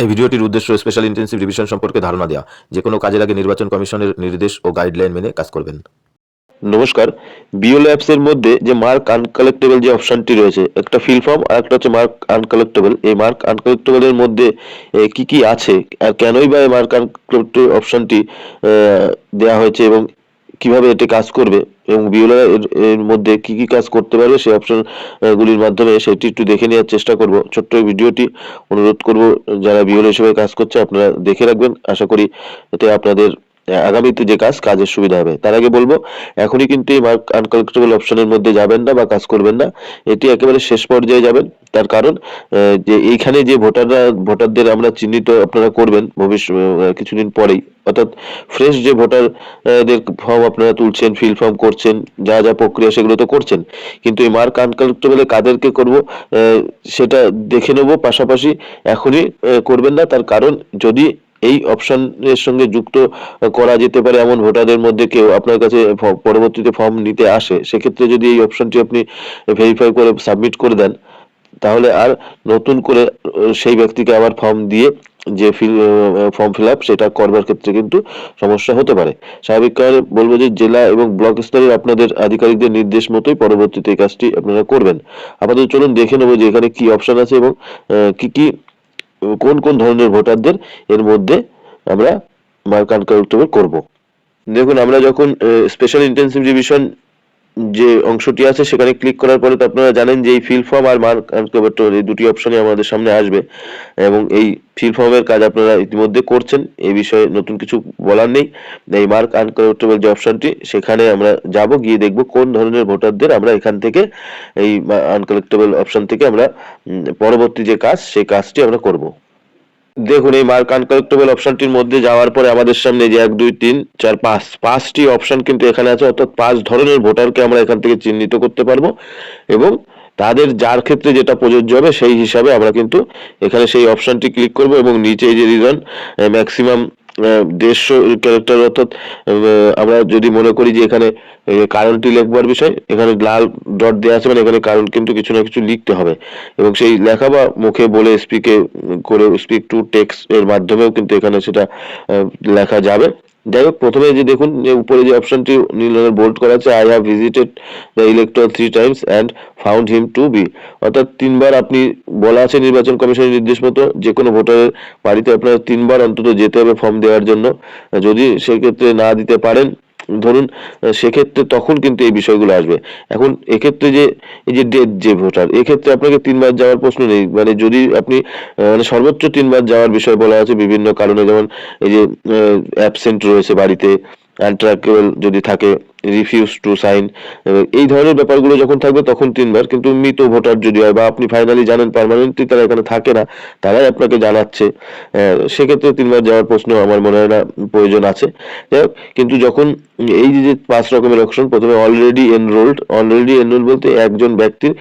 এই ভিডিওটির উদ্দেশ্য স্পেশাল ইন্টেন্সিভ রিভিশন সম্পর্কে ধারণা দেওয়া। যে কোনো কাজের আগে নির্বাচন কমিশনের নির্দেশ ও গাইডলাইন মেনে কাজ করবেন। নমস্কার। বিওল অ্যাপস এর মধ্যে যে মার্ক আনকালেক্টেবল যে অপশনটি রয়েছে, একটা ফিল ফর্ম আর একটা হচ্ছে মার্ক আনকালেক্টেবল এই মার্ক আনকালেক্টেবল এর মধ্যে কি কি আছে, আর কেনই বা এই মার্ক আনকালেক্টেবল অপশনটি দেওয়া হয়েছে এবং কীভাবে এটি কাজ করবে এবং বিওল এর মধ্যে কি কি কাজ করতে পারবে সেই অপশন গুলির মাধ্যমে সেটি একটু দেখে নেওয়ার চেষ্টা করব। ছোট্ট ভিডিওটি অনুরোধ করব, যারা বিওল হিসেবে কাজ করছে আপনারা দেখে রাখবেন। আশা করি এতে আপনাদের আগামীতে যে কাজ, কাজের সুবিধা হবে। তার আগে বলব, এখনই কিন্তু এই মার্ক আনকালেক্টেবল অপশনের মধ্যে যাবেন না বা কাজ করবেন না। এটি একেবারে শেষ পর্যায়ে যাবেন। তার কারণ যে এইখানে যে ভোটাররা, ভোটারদের আমরা চিহ্নিত আপনারা করবেন ভবিষ্যৎ কিছুদিন পরেই। অর্থাৎ ফ্রেশ যে ভোটারদের ফর্ম আপনারা তুলছেন ফিল ফর্ম করছেন, যা যা প্রক্রিয়া সেগুলো তো করছেন। কিন্তু এই মার্ক আনকালেক্টেবলে কাদেরকে করব সেটা দেখে নেব। পাশাপাশি এখনই করবেন না। তার কারণ, যদি এই অপশনের সঙ্গে যুক্ত করা যেতে পারে এমন ভোটারদের মধ্যে কেউ আপনার কাছে পরবর্তীতে ফর্ম নিতে আসে, সেক্ষেত্রে যদি এই অপশনটি আপনি ভেরিফাই করে সাবমিট করে দেন, তাহলে আর নতুন করে সেই ব্যক্তিকে আবার ফর্ম দিয়ে যে ফর্ম ফিল আপ সেটা করবার ক্ষেত্রে কিন্তু সমস্যা হতে পারে। স্বাভাবিক কারণে বলব যে জেলা এবং ব্লক স্তরের আপনাদের আধিকারিকদের নির্দেশ মতোই পরবর্তীতে এই কাজটি আপনারা করবেন। আপাতত চলুন দেখে নেব যে এখানে কি অপশন আছে এবং কি কি কোন কোন ধরনের ভোটারদের এর মধ্যে আমরা মার্ক আনকালেক্টেবল করব। দেখুন, আমরা যখন স্পেশাল ইন্টেন্সিভ রিভিশন যে অংশটি আছে সেখানে ক্লিক করার পরে তো আপনারা জানেন যে এই ফিল ফর্ম আর মার্ক আনকালেক্টেবল এই দুটি অপশনই আমাদের সামনে আসবে এবং এই ফিল ফর্মের কাজ আপনারা ইতিমধ্যে করছেন। এই বিষয়ে নতুন কিছু বলার নেই। এই মার্ক আনকালেক্টেবল যে অপশনটি সেখানে আমরা যাব, গিয়ে দেখব কোন ধরনের ভোটারদের আমরা এখান থেকে এই আনকালেক্টেবল অপশন থেকে আমরা পরবর্তী যে কাজ, সেই কাজটি আমরা করব। দেখুন, এই মার্ক আনকালেক্টেবল অপশনটির মধ্যে যাওয়ার পরে আমাদের সামনে যে এক, দুই, তিন, চার, পাঁচ, পাঁচটি অপশন কিন্তু এখানে আছে, অর্থাৎ পাঁচ ধরনের ভোটারকে আমরা এখান থেকে চিহ্নিত করতে পারব এবং তাদের যার ক্ষেত্রে যেটা প্রযোজ্য হবে সেই হিসাবে আমরা কিন্তু এখানে সেই অপশনটি ক্লিক করব এবং নিচে যে রিজন ম্যাক্সিমাম দেড়শো ক্যারেক্টার অর্থাৎ আমরা যদি মনে করি যে এখানে কারণটি লেখবার বিষয়, এখানে লাল ডট দেওয়া আছে মানে এখানে কারণ কিন্তু কিছু না কিছু লিখতে হবে। এবং সেই লেখা বা মুখে বলে স্পিকে করে স্পিক টু টেক্সট এর মাধ্যমেও কিন্তু এখানে সেটা লেখা যাবে। যাই হোক, প্রথমে যে দেখুন উপরে যে অপশনটি নীল রঙের বোল্ড করা আছে I have visited the elector three times and found him to be অর্থাৎ তিনবার আপনি বলা আছে নির্বাচন কমিশনের নির্দেশ মতো যে কোনো ভোটারের বাড়িতে আপনার তিনবার অন্তত যেতে হবে ফর্ম দেওয়ার জন্য। যদি সেক্ষেত্রে না দিতে পারেন ধরুন সেক্ষেত্রে তখন কিন্তু এই বিষয়গুলো আসবে। এখন এক্ষেত্রে যে, এই যে ডেট যে ভোটার এক্ষেত্রে আপনাকে তিনবার যাওয়ার প্রশ্ন নেই। মানে যদি আপনি মানে সর্বোচ্চ তিনবার যাওয়ার বিষয় বলা আছে বিভিন্ন কারণে, যেমন এই যে অ্যাবসেন্ট রয়েছে বাড়িতে আনট্রাকেবল যদি থাকে রিফিউজ টু সাইন এই ধরনের ব্যাপারগুলো যখন থাকবে তখন তিনবার। কিন্তু মৃত ভোটার যদি হয় বা আপনি ফাইনালি জানেন পার্মানেন্টলি তারা এখানে থাকে না, তারাই আপনাকে জানাচ্ছে। সেক্ষেত্রে তিনবার যাওয়ার প্রশ্ন আমার মনে হয় না প্রয়োজন আছে। কিন্তু যখন এই যে পাঁচ রকমের অপশন প্রথমে অলরেডি এনরোলড অলরেডি এনরোল বলতে একজন ব্যক্তির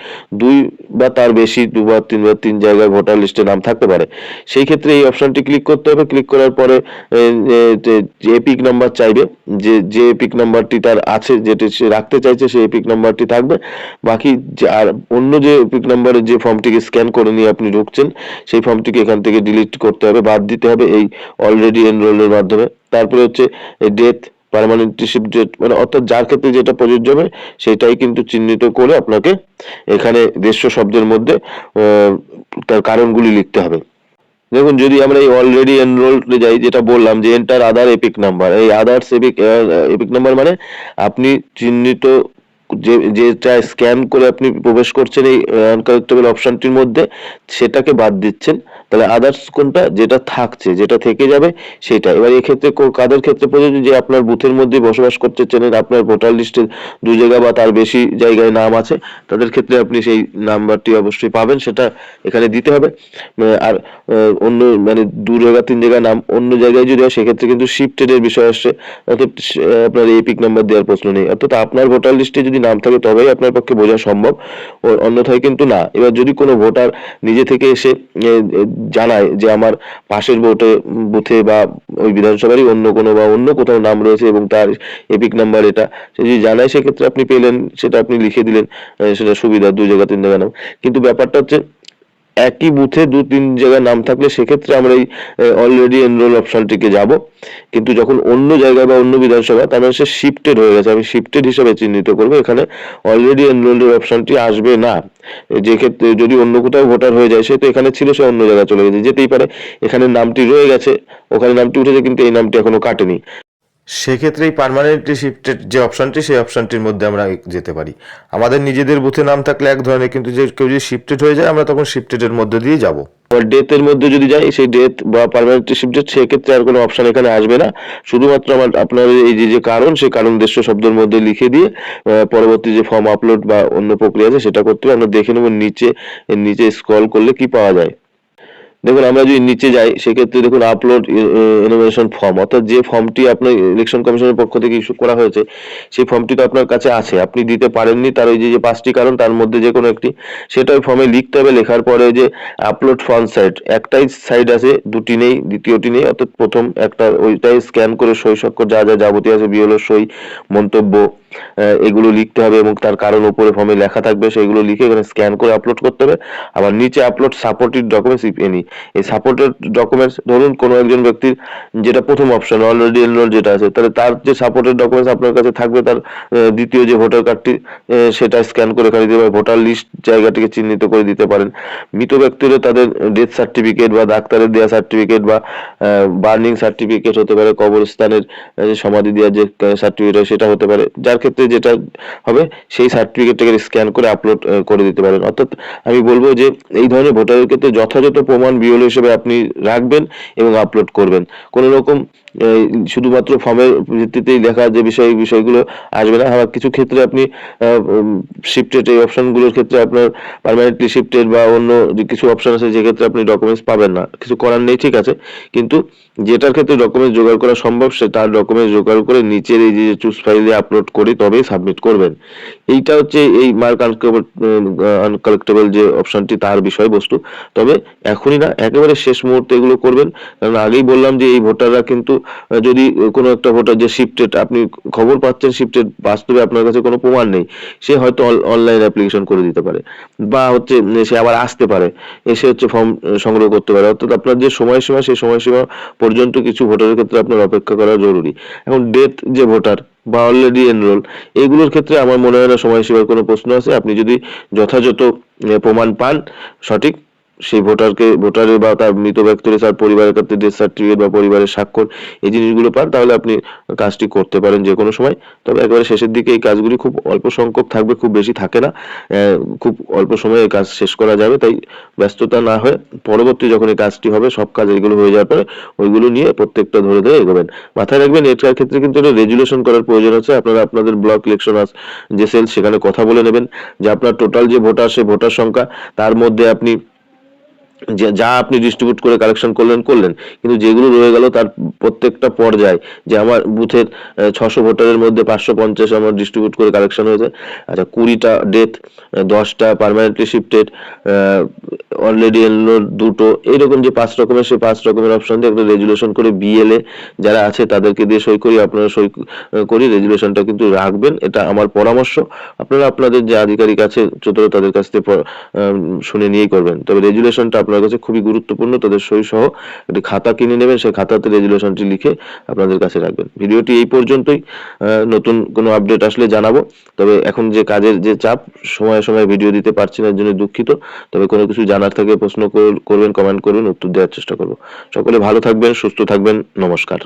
দুই বা তার বেশি, দুবার, তিনবার, তিন জায়গায় ভোটার লিস্টে নাম থাকতে পারে। সেই ক্ষেত্রে এই অপশনটি ক্লিক করতে হবে। ক্লিক করার পরে এপিক নাম্বার চাইবে, যে যে এপিক নাম্বারটি তার আছে, যেটি সে রাখতে চাইছে সেই এপিক নাম্বারটি থাকবে। বাকি আর অন্য যে এপিক নাম্বারের যে ফর্মটিকে স্ক্যান করে নিয়ে আপনি ঢুকছেন, সেই ফর্মটিকে এখান থেকে ডিলিট করতে হবে, বাদ দিতে হবে এই অলরেডি এনরোলের মাধ্যমে। তারপরে হচ্ছে ডেথ পার্মানেন্টশিপ ডেট মানে অর্থাৎ যার ক্ষেত্রে যেটা প্রযোজ্য হবে, সেটাই কিন্তু চিহ্নিত করে আপনাকে এখানে দেড়শো শব্দের মধ্যে তার কারণগুলি লিখতে হবে। দেখুন, যদি আমরা এই অলরেডি এনরোলড যাই, যেটা বললাম যে এন্টার আদার এপিক নাম্বার এই আদার্স এপিক এপিক নাম্বার মানে আপনি চিহ্নিত যে, যেটা স্ক্যান করে আপনি প্রবেশ করছেন এই আনকালেক্টেবল অপশনটির মধ্যে, সেটাকে বাদ দিচ্ছেন। তাহলে আদার্স কোনটা? যেটা থাকছে, যেটা থেকে যাবে, সেটা। এবার এক্ষেত্রে কাদের ক্ষেত্রে প্রযোজ্য? যে আপনার বুথের মধ্যে বসবাস করতে চেনেন আপনার ভোটার লিস্টে দু জায়গা বা তার বেশি জায়গায় নাম আছে, তাদের ক্ষেত্রে আপনি সেই নাম্বারটি অবশ্যই পাবেন, সেটা এখানে দিতে হবে। আর অন্য মানে দু জায়গা, তিন জায়গা নাম অন্য জায়গায় যদি হয়, সেক্ষেত্রে কিন্তু শিফটেড এর বিষয় আসছে। অর্থাৎ আপনার এপিক নাম্বার দেওয়ার প্রশ্ন নেই। অর্থাৎ আপনার ভোটার লিস্টে যদি নাম থাকে, তবেই আপনার পক্ষে বোঝা সম্ভব। অন্যথায় কিন্তু না। এবার যদি কোনো ভোটার নিজে থেকে এসে জানায় যে আমার পাশের ভোটে বুথে বা ওই বিধানসভারই অন্য কোনো বা অন্য কোথাও নাম রয়েছে এবং তার এপিক নাম্বার এটা। সে যদি জানায়, সেক্ষেত্রে আপনি পেলেন, সেটা আপনি লিখে দিলেন সেটা সুবিধা, দুই জায়গা, তিন জায়গা নাম। কিন্তু ব্যাপারটা হচ্ছে একই বুথে দু, তিন জায়গায় নাম থাকলে সেক্ষেত্রে আমরা এই অলরেডি এনরোল অপশনটিকে যাব। কিন্তু যখন অন্য জায়গায় বা অন্য বিধানসভা, তার মানে সে শিফটেড হয়ে গেছে। আমি শিফটেড হিসেবে চিহ্নিত করব। এখানে অলরেডি এনরোলের অপশনটি আসবে না। যে ক্ষেত্রে যদি অন্য কোথাও ভোটার হয়ে যায়, সে তো এখানে ছিল, সে অন্য জায়গায় চলে গেছে। যেতেই পারে, এখানে নামটি রয়ে গেছে। ওখানে নামটি উঠেছে, কিন্তু এই নামটি এখনও কাটেনি। সেক্ষেত্রে এই পার্মানেন্টলি শিফটেড যে অপশনটি সেই অপশানটির মধ্যে আমরা যেতে পারি। আমাদের নিজেদের বুথে নাম থাকলে এক ধরনের, কিন্তু যে কেউ যদি শিফটেড হয়ে যায়, আমরা তখন শিফটেডের মধ্যে দিয়ে যাব। এবার ডেথের মধ্যে যদি যাই, সেই ডেথ বা পার্মানেন্ট শিফটেড সেক্ষেত্রে আর কোনো অপশান এখানে আসবে না। শুধুমাত্র আমার, আপনার এই যে যে কারণ, সেই কারণ দেশ শব্দের মধ্যে লিখে দিয়ে পরবর্তী যে ফর্ম আপলোড বা অন্য প্রক্রিয়া আছে, সেটা করতে হবে। আমরা দেখে নেব নিচে নিচে স্ক্রল করলে কি পাওয়া যায়। দেখুন, আমরা যদি নিচে যাই, সেক্ষেত্রে দেখুন আপলোড ইনোভেশন ফর্ম অর্থাৎ যে ফর্মটি আপনার ইলেকশন কমিশনের পক্ষ থেকে ইস্যু করা হয়েছে, সেই ফর্মটি তো আপনার কাছে আছে, আপনি দিতে পারেননি, তার ওই যে পাঁচটি কারণ, তার মধ্যে যে কোনো একটি, সেটা ওই ফর্মে লিখতে হবে, লেখার পরে যে আপলোড ফ্রন্ট সাইড একটাই সাইড আছে, দুটি নেই, দ্বিতীয়টি নেই, অর্থাৎ প্রথম একটা, ওইটাই স্ক্যান করে সই স্বাক্ষর, যা যা যাবতীয় আছে বিওলো সই, মন্তব্য এগুলো লিখতে হবে এবং তার কারণ উপরে ফর্মে লেখা থাকবে সেগুলো লিখে এখানে স্ক্যান করে আপলোড করতে হবে। আবার নিচে upload supported documents if any এই সাপোর্টেড ডকুমেন্টস ধরুন কোনো একজন ব্যক্তির যেটা প্রথম অপশন অলরেডি এনরোল যেটা আছে, তাহলে তার যে সাপোর্টেড ডকুমেন্টস আপনার কাছে থাকবে, তার দ্বিতীয় যে ভোটার কার্ডটি সেটা স্ক্যান করে এখানে দিতে ভোটার লিস্ট জায়গাটিকে চিহ্নিত করে দিতে পারেন। মৃত ব্যক্তিরও তাদের ডেথ সার্টিফিকেট বা ডাক্তারের দেওয়া সার্টিফিকেট বা বার্নিং সার্টিফিকেট হতে পারে, কবরস্থানের সমাধি দেওয়ার যে সার্টিফিকেট সেটা হতে পারে। যার ক্ষেত্রে যেটা হবে, সেই সার্টিফিকেটটাকে স্ক্যান করে আপলোড করে দিতে পারেন। অর্থাৎ আমি বলব যে, এই ধরনের ভোটারের ক্ষেত্রে যথাযথ প্রমাণ বিওল হিসেবে আপনি রাখবেন এবং আপলোড করবেন। কোনো রকম শুধুমাত্র ফর্মের ভিত্তিতেই লেখা যে বিষয়, বিষয়গুলো আসবে না। আবার কিছু ক্ষেত্রে আপনি শিফটেড এই অপশনগুলোর ক্ষেত্রে আপনার পার্মানেন্টলি শিফটেড বা অন্য যে কিছু অপশন আছে, যে ক্ষেত্রে আপনি ডকুমেন্টস পাবেন না। কিছু করার নেই, ঠিক আছে। কিন্তু যেটার ক্ষেত্রে ডকুমেন্টস জোগাড় করা সম্ভব, সে তার ডকুমেন্টস জোগাড় করে নিচের এই যে চুজ ফাইলে আপলোড করে, তবেই সাবমিট করবেন। এইটা হচ্ছে এই মার্ক আনকালেক্টেবল যে অপশনটি তার বিষয়বস্তু। তবে এখনই না, একেবারে শেষ মুহূর্তে এগুলো করবেন। কারণ আগেই বললাম যে এই ভোটাররা কিন্তু যদি কোনো একটা ভোটার যে শিফটেড আপনি খবর পাচ্ছেন শিফটেড বাস্তবে আপনার কাছে কোনো প্রমাণ নেই, সে হয়তো অনলাইন অ্যাপ্লিকেশন করে দিতে পারে। বা হচ্ছে সে আবার আসতে পারে এসে হচ্ছে ফর্ম সংগ্রহ করতে পারে। অর্থাৎ আপনার যে সময়সীমা সেই সময়সীমা পর্যন্ত কিছু ভোটারের ক্ষেত্রে আপনার অপেক্ষা করা জরুরি। এখন ডেথ যে ভোটার বা অলরেডি এনরোল এইগুলোর ক্ষেত্রে আমার মনে হয় না সময়সীমার কোনো প্রশ্ন আছে। আপনি যদি যথাযথ প্রমাণ পান, সঠিক সেই ভোটারকে ভোটারের বা তার মৃত ব্যক্তির তার পরিবারের ক্ষেত্রে ডেথ সার্টিফিকেট বা পরিবারের স্বাক্ষর, এই জিনিসগুলো পান, তাহলে আপনি কাজটি করতে পারেন যে কোনো সময়। তবে একেবারে শেষের দিকে এই কাজগুলি খুব অল্প সংখ্যক থাকবে, খুব বেশি থাকে না। খুব অল্প সময়ে এই কাজ শেষ করা যাবে, তাই ব্যস্ততা না হয়ে পরবর্তী যখন এই কাজটি হবে, সব কাজ এগুলো হয়ে যাওয়ার পরে ওইগুলো নিয়ে প্রত্যেকটা ধরে ধরে এগোবেন। মাথায় রাখবেন এটার ক্ষেত্রে কিন্তু রেজুলেশন করার প্রয়োজন আছে। আপনারা আপনাদের ব্লক ইলেকশন আস, যে সেল, সেখানে কথা বলে নেবেন যে আপনার টোটাল যে ভোটার, সে ভোটার সংখ্যা, তার মধ্যে আপনি যে আপনি ডিস্ট্রিবিউট করে কালেকশন করলেন করলেন। কিন্তু যেগুলো রয়ে গেল তার প্রত্যেকটা পর্যায়ে যে আমার বুথের ছশো ভোটারের মধ্যে পাঁচশো পঞ্চাশ আমার ডিস্ট্রিবিউট করে কালেকশন হয়েছে। আচ্ছা কুড়িটা ডেথ দশটা পার্মানেন্টলি শিফটেড অলরেডি এলো দুটো। এইরকম যে পাঁচ রকমের, সেই পাঁচ রকমের অপশন দিয়ে একটা রেজুলেশন করে বিএলএ যারা আছে তাদেরকে দিয়ে সই করি, আপনারা সই করি রেজুলেশনটা কিন্তু রাখবেন। এটা আমার পরামর্শ। আপনারা আপনাদের যে আধিকারিক আছে চতুর তাদের কাছ থেকে শুনে নিয়েই করবেন। তবে রেজুলেশনটা আপনার কাছে খুবই গুরুত্বপূর্ণ, তাদের সই সহ। একটি খাতা কিনে নেবেন, সেই খাতাতে রেজুলেশনটি লিখে আপনাদের কাছে রাখবেন। ভিডিওটি এই পর্যন্তই। নতুন কোনো আপডেট আসলে জানাব। তবে এখন যে কাজের যে চাপ, সময়ে সময়ে ভিডিও দিতে পারছি না জন্য দুঃখিত। তবে কোনো কিছু জানার থাকে, প্রশ্ন করবেন কমেন্ট করবেন, উত্তর দেওয়ার চেষ্টা করব। সকলে ভালো থাকবেন, সুস্থ থাকবেন। নমস্কার।